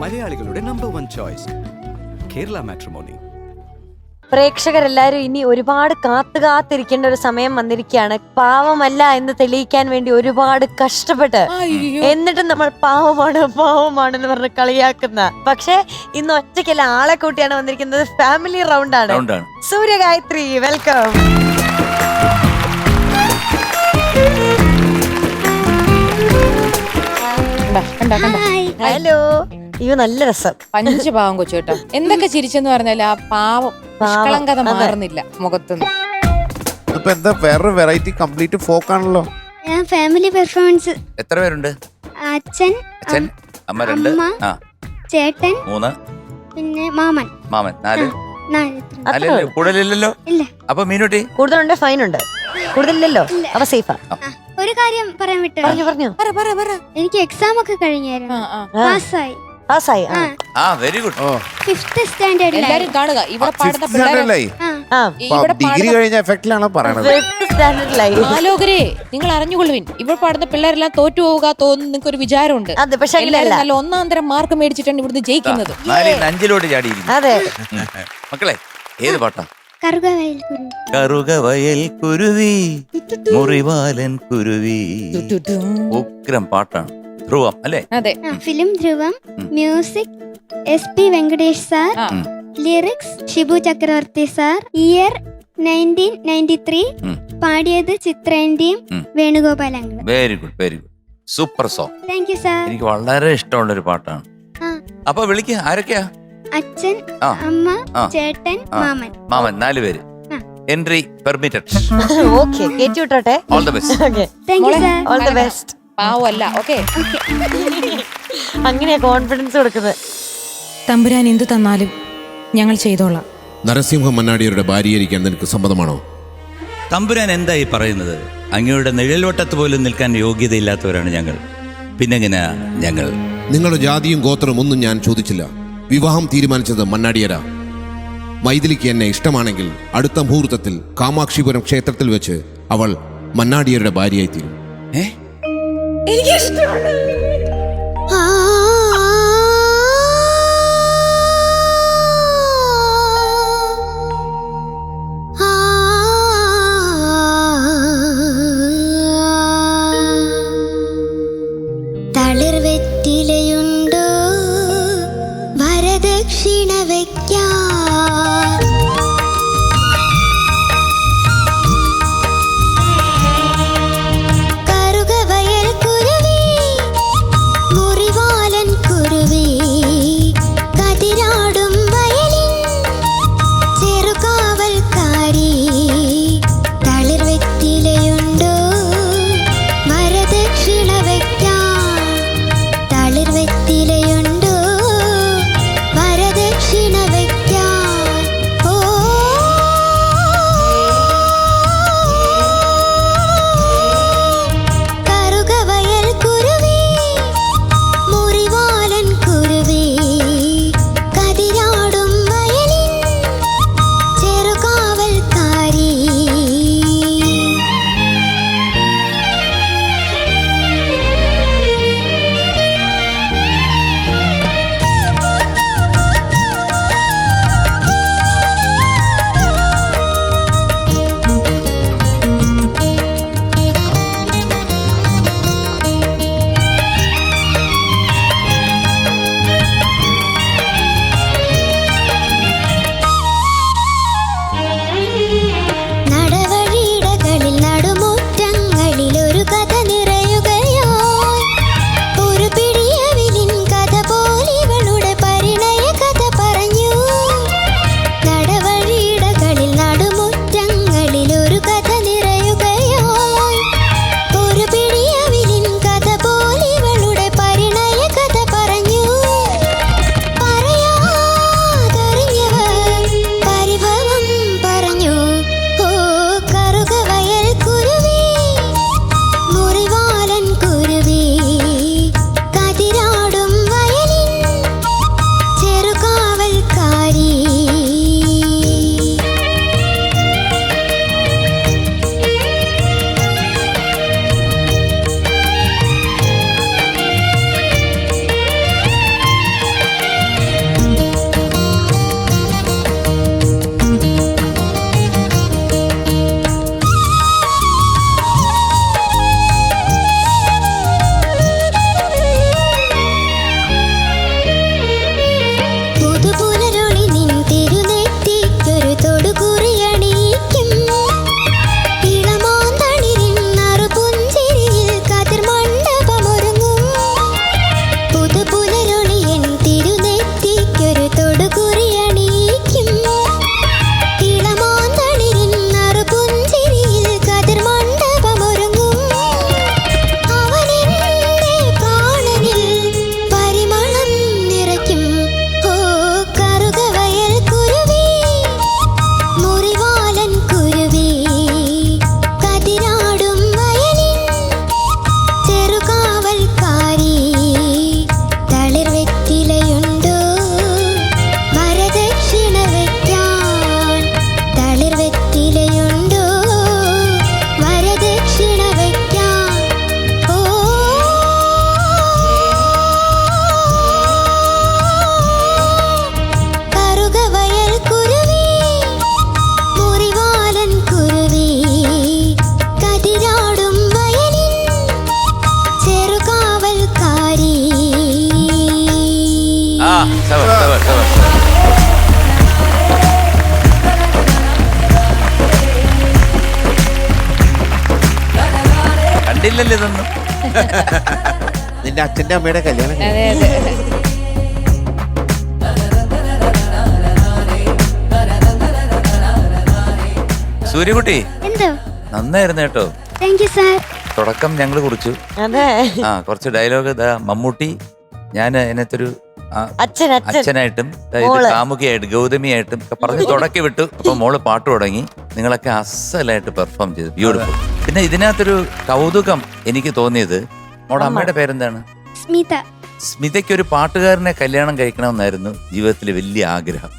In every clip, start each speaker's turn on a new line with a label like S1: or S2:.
S1: മലയാളികളുടെ number one choice Kerala matrimony
S2: പ്രേക്ഷകരെല്ലാവരും ഇനി ഒരുപാട് കാത്തു കാത്തിരിക്കേണ്ട ഒരു സമയം വന്നിരിക്കുകയാണ്. പാവമല്ല എന്ന് തെളിയിക്കാൻ വേണ്ടി ഒരുപാട് കഷ്ടപ്പെട്ട് എന്നിട്ടും നമ്മൾ പാവമാണ് പാവമാണ് എന്ന് പറഞ്ഞ് കളിയാക്കുന്ന. പക്ഷെ ഇന്ന് ഒറ്റയ്ക്കല്ല ആളെ കൂട്ടിയാണ് വന്നിരിക്കുന്നത്. ഫാമിലി റൗണ്ട് ആണ്.
S3: റൗണ്ടാണ്
S2: സൂര്യഗായത്രി വെൽക്കം ഹലോ അയ്യോ നല്ല രസം.
S4: പഞ്ചപാവം കൊച്ചു കേട്ടോ. എന്തൊക്കെ ചിരിച്ചെന്ന് പറഞ്ഞാൽ ആ പാവം
S2: പാവം,
S4: നിഷ്കളങ്കത
S2: അതെ.
S4: മാറുന്നില്ല മുഖത്തുനിന്ന്.
S5: ഇതിപ്പോ എന്താ വേറൊരു വെറൈറ്റി കംപ്ലീറ്റ് ഫോക്ക് ആണല്ലോ?
S6: ഞാൻ ഫാമിലി പെർഫോമൻസ്
S3: എത്ര പേരുണ്ട്?
S6: അച്ഛൻ
S3: അച്ഛൻ അമ്മ രണ്ട്
S6: അമ്മ.
S3: ആ.
S6: ചേട്ടൻ
S3: മൂന്ന്
S6: പിന്നെ മാമൻ.
S3: മാമൻ നാല്.
S6: നാല്.
S2: അത്രേ
S3: കൂടുതലില്ലല്ലോ?
S6: ഇല്ല.
S3: അപ്പൊ മീനുട്ടി?
S2: കൂടുതലുണ്ട് ഫൈൻ ഉണ്ട് കൂടുതലില്ലല്ലോ സേഫാ
S6: ആ, ഒരു കാര്യം പറയാൻ വിട്ടു?
S2: പറഞ്ഞു പറഞ്ഞു.
S4: പറ പറ പറ.
S6: എനിക്ക് എക്സാം ഒക്കെ കഴിഞ്ഞായിരുന്നു.
S4: ആ, ആ.
S6: പാസ്സായി
S2: പാസ്സായി ആ.
S3: ആ വെരി ഗുഡ്
S5: ഓ
S6: ഫിഫ്ത്ത് സ്റ്റാൻഡേർഡിലായി
S4: എല്ലാരും കാണുക. ഇവിടെ പാടുന്ന
S5: ഫിഫ്ത്
S4: പിള്ളേരെ
S6: ആ.
S4: ഇവിടെ
S5: ഡിഗ്രി കഴിഞ്ഞ എഫക്റ്റിലാണോ പറയണത്.
S2: ഫിഫ്ത് സ്റ്റാൻഡേർഡിലായി
S4: ആലോകരെ നിങ്ങൾ അറിഞ്ഞുകൊള്ളുവിൻ. ഇവിടെ പാടുന്ന പിള്ളേരെല്ലാം തോറ്റു പോവുക തോന്നുന്നു നിങ്ങൾക്ക് ഒരു വിചാരമുണ്ട്.
S2: അതെ പക്ഷെ
S4: എല്ലാവരും
S2: ഒന്നാന്തരം
S4: നല്ല ഒന്നാം തരം മാർക്ക് മേടിച്ചിട്ടാണ് ഇവിടുന്ന് ജയിക്കുന്നത്.
S3: നാലിൽ അഞ്ചിലോട്ട്
S2: അതെ.
S3: മക്കളെ ഏത് പാട്ടാ?
S6: കറുകവയൽ കുരുവി
S3: കറുക വയൽ കുരുവി. മുറിവാലൻ കുരുവി ഉഗ്രം പാട്ടാണ്. ധ്രുവം അല്ലേ?
S4: അതെ.
S6: ആ film Dhruvam music S P Venkatesh sir. Lyrics Shibu Chakravarthy sir year nineteen ninety three. പാടിയത് ചിത്രേന്റെയും uncle
S3: very good very good super song
S6: thank you sir
S3: എനിക്ക് വളരെ ഇഷ്ടമുള്ള ഒരു പാട്ടാണ്. അപ്പൊ വിളിക്ക ആരൊക്കെയാ?
S6: അച്ഛൻ അമ്മ. ചേട്ടൻ മാമൻ.
S3: മാമൻ നാല് പേര്. എൻട്രി പെർമിറ്റഡ്
S2: ഓക്കെ കേറ്റി വിട്ടോട്ടെ
S3: all the best
S2: okay
S6: thank you sir
S2: all the best
S4: പാവല്ല. Okay.
S2: അങ്ങനെയാ കോൺഫിഡൻസ് കൊടുക്കുന്നത്.
S7: തമ്പുരാൻ എന്തു തന്നാലും ഞങ്ങൾ ചെയ്തോളാം.
S8: നരസിംഹ മന്നാടിയരുടെ ഭാര്യയായിരിക്കാൻ നിനക്ക് സമ്മതമാണോ?
S3: തമ്പുരാൻ എന്തായി പറയുന്നത്? അങ്ങയുടെ നിഴൽവട്ടത്ത് പോലും നിൽക്കാൻ യോഗ്യതയില്ലാത്തവരാണ് ഞങ്ങൾ. പിന്നെങ്ങനെ ഞങ്ങൾ?
S8: നിങ്ങളുടെ ജാതിയും ഗോത്രവും ഒന്നും ഞാൻ ചോദിച്ചില്ല. വിവാഹം തീരുമാനിച്ചത് മണ്ണാടിയരാ മൈഥിലിക്ക് എന്നെ ഇഷ്ടമാണെങ്കിൽ അടുത്ത മുഹൂർത്തത്തിൽ കാമാക്ഷിപുരം ക്ഷേത്രത്തിൽ വെച്ച് അവൾ
S6: മണ്ണാടിയരുടെ ഭാര്യയായി തീരും. മന്നാടിയരുടെ ഭാര്യയായിത്തീരും തളിർ തളിർവെറ്റിലയുണ്ടോ വരദക്ഷിണ വയ്ക്കാൻ
S3: കണ്ടില്ലല്ലോ ഇതൊന്നും.
S5: നിന്റെ അച്ഛന്റെ അമ്മയുടെ കല്യാണം
S4: അതെ അതെ.
S3: സൂര്യകുട്ടി
S6: എന്തോ?
S3: നന്നായിരുന്നു കേട്ടോ.
S6: താങ്ക് യു സാർ
S3: തുടക്കം ഞങ്ങൾ കുറിച്ചു.
S2: അതെ.
S3: ആ കുറച്ച് ഡയലോഗ് ഇതാ മമ്മൂട്ടി ഞാൻ അതിനകത്തൊരു ആ,
S2: അച്ഛൻ അച്ഛൻ.
S3: അച്ഛനായിട്ടും ഇത് കാമുകിയായിട്ടും ഗൗതമിയായിട്ടും ഒക്കെ പറഞ്ഞ് തുടക്കി വിട്ടു. അപ്പൊ മോൾ പാട്ട് തുടങ്ങി. നിങ്ങളൊക്കെ അസലായിട്ട് പെർഫോം ചെയ്തു. ബ്യൂട്ടിഫുൾ പിന്നെ ഇതിനകത്തൊരു കൗതുകം എനിക്ക് തോന്നിയത് മോടെ അമ്മയുടെ പേരെന്താണ്?
S6: സ്മിത.
S3: സ്മിതയ്ക്ക് ഒരു പാട്ടുകാരനെ കല്യാണം കഴിക്കണമെന്നായിരുന്നു ജീവിതത്തിലെ വലിയ ആഗ്രഹം.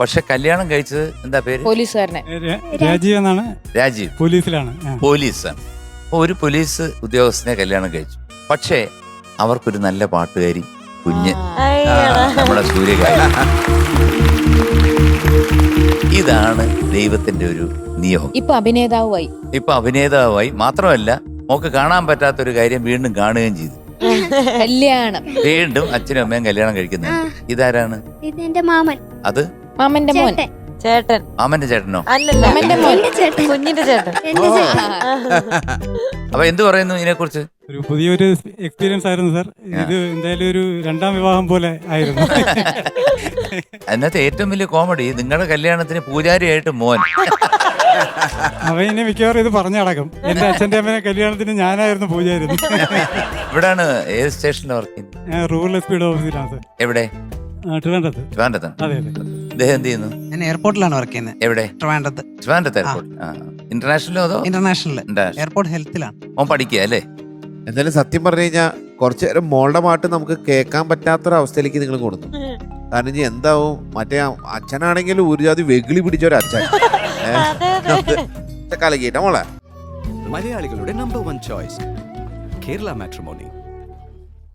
S3: പക്ഷെ കല്യാണം കഴിച്ചത് എന്താ പേര്?
S4: പോലീസുകാരനെ.
S9: രാജീവ്. എന്നാണ്
S3: രാജീവ്.
S9: പോലീസിലാണ്. പോലീസ്
S3: പോലീസാണ്. അപ്പൊ ഒരു പോലീസ് ഉദ്യോഗസ്ഥനെ കല്യാണം കഴിച്ചു. പക്ഷേ അവർക്കൊരു നല്ല പാട്ടുകാരി കുഞ്ഞ്. നമ്മുടെ സൂര്യകാരി ഇതാണ് ദൈവത്തിന്റെ ഒരു നിയോഗം.
S4: ഇപ്പൊ അഭിനേതാവുമായി.
S3: ഇപ്പൊ അഭിനേതാവായി. മാത്രമല്ല മോക്ക് കാണാൻ പറ്റാത്ത ഒരു കാര്യം വീണ്ടും കാണുകയും ചെയ്തു.
S4: കല്യാണം.
S3: വീണ്ടും അച്ഛനും അമ്മയും കല്യാണം കഴിക്കുന്നു ഇതാരാണ്?
S6: ഇത് എന്റെ മാമൻ.
S3: അത്?
S4: മാമന്റെ മോൻ.
S6: ചേട്ടൻ.
S2: ചേട്ടൻ.
S3: മാമന്റെ ചേട്ടനോ?
S2: അല്ലല്ല.
S4: മാമന്റെ മോൻ.
S6: എന്റെ ചേട്ടൻ.
S2: കുഞ്ഞിന്റെ ചേട്ടൻ.
S6: എന്റെ ചേട്ടൻ.
S3: അപ്പൊ എന്ത് പറയുന്നു ഇതിനെ കുറിച്ച്
S9: ഒരു പുതിയൊരു എക്സ്പീരിയൻസ് ആയിരുന്നു സാർ ഇത് എന്തായാലും ഒരു രണ്ടാം വിവാഹം പോലെ ആയിരുന്നു.
S3: അതിനകത്ത് ഏറ്റവും വലിയ കോമഡി നിങ്ങളുടെ കല്യാണത്തിന് പൂജാരിയായിട്ട് മോൻ.
S9: അവ ഇനി മിക്കവാറും ഇത് പറഞ്ഞു നടക്കും. എന്റെ അച്ഛന്റെ അമ്മേനെ കല്യാണത്തിന് ഞാനായിരുന്നു പൂജാരി
S3: ഇവിടാണ് ഏത് സ്റ്റേഷനിലെ വർക്ക് ചെയ്യുന്നത്?
S9: ഞാൻ റൂറൽ എസ് പിയുടെ ഓഫീസിലാണ് സാർ
S3: എവിടെ?
S9: ട്രിവാൻഡ്രത്ത്.
S3: ട്രിവാൻഡ്രത്താണ്
S9: അതെ അതെ.
S3: എന്ത് ചെയ്യുന്നു?
S10: ഞാൻ എയർപോർട്ടിലാണ് വർക്ക് ചെയ്യുന്നത്
S3: എവിടെ?
S10: ട്രിവാൻഡ്രത്ത്.
S3: ട്രിവാൻഡ്രത്ത് എയർപോർട്ട് ഇന്റർനാഷണലോ അതോ?
S10: ഇന്റർനാഷണൽ
S3: ഇന്റർനാഷണൽ
S10: എയർപോർട്ട് ഹെൽത്തിലാണ്
S3: ഓൻ പഠിക്കുക അല്ലേ?
S5: എന്തായാലും സത്യം പറഞ്ഞു കഴിഞ്ഞാൽ കുറച്ചു നേരം മോളുടെ പാട്ട് നമുക്ക് കേൾക്കാൻ പറ്റാത്തൊരവസ്ഥയിലേക്ക് നിങ്ങൾ കൊടുത്തു കാരണം ഇനി എന്താവും? മറ്റേ അച്ഛനാണെങ്കിൽ അച്ഛനാണെങ്കിലും ഒരു ജാതി വെകിളി പിടിച്ച ഒരു അച്ഛൻ കലക്കിട്ട മോളെ.
S1: മലയാളികളുടെ number one choice Kerala matrimony